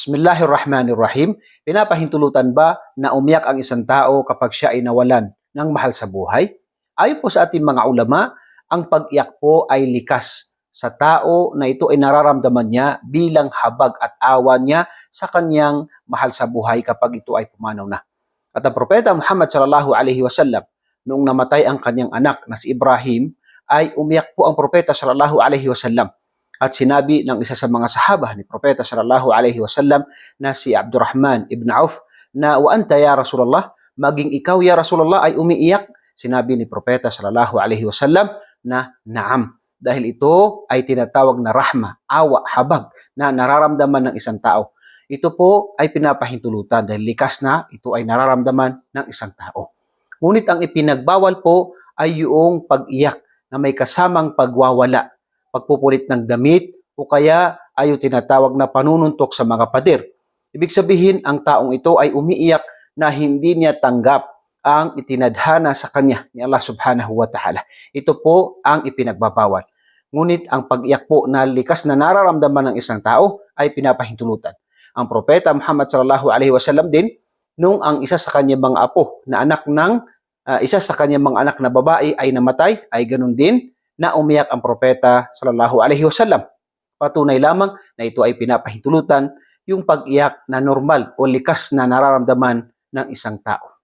Bismillahirrahmanirrahim. Pinapahintulutan ba na umiyak ang isang tao kapag siya ay nawalan ng mahal sa buhay? Ayon po sa ating mga ulama, ang pag-iyak po ay likas sa tao na ito ay nararamdaman niya bilang habag at awa niya sa kanyang mahal sa buhay kapag ito ay pumanaw na. At ang propeta Muhammad sallallahu alaihi wasallam noong namatay ang kanyang anak na si Ibrahim ay umiyak po ang propeta sallallahu alaihi wasallam at sinabi ng isa sa mga sahaba ni propeta sallallahu alaihi wasallam na si Abdurrahman ibn Auf na wa anta ya Rasulullah maging ikaw ya Rasulullah ay umiiyak sinabi ni propeta sallallahu alaihi wasallam na naam dahil ito ay tinatawag na rahma, awa, habag na nararamdaman ng isang tao. Ito po ay pinapahintulutan dahil likas na ito ay nararamdaman ng isang tao. Ngunit ang ipinagbawal po ay yung pag-iyak na may kasamang pagwawala, pagpupulit ng damit o kaya ay tinatawag na panununtok sa mga pader. Ibig sabihin, ang taong ito ay umiiyak na hindi niya tanggap ang itinadhana sa kanya ni Allah subhanahu wa ta'ala. Ito po ang ipinagbabawal. Ngunit ang pag-iyak po na likas na nararamdaman ng isang tao ay pinapahintulutan. Ang propeta Muhammad sallallahu alaihi wasallam din nung ang isa sa kanyang mga apo na anak ng uh, isa sa kanyang mga anak na babae ay namatay ay ganun din na umiyak ang propeta sallallahu alaihi wasallam. Patunay lamang na ito ay pinapahintulutan yung pag-iyak na normal o likas na nararamdaman ng isang tao.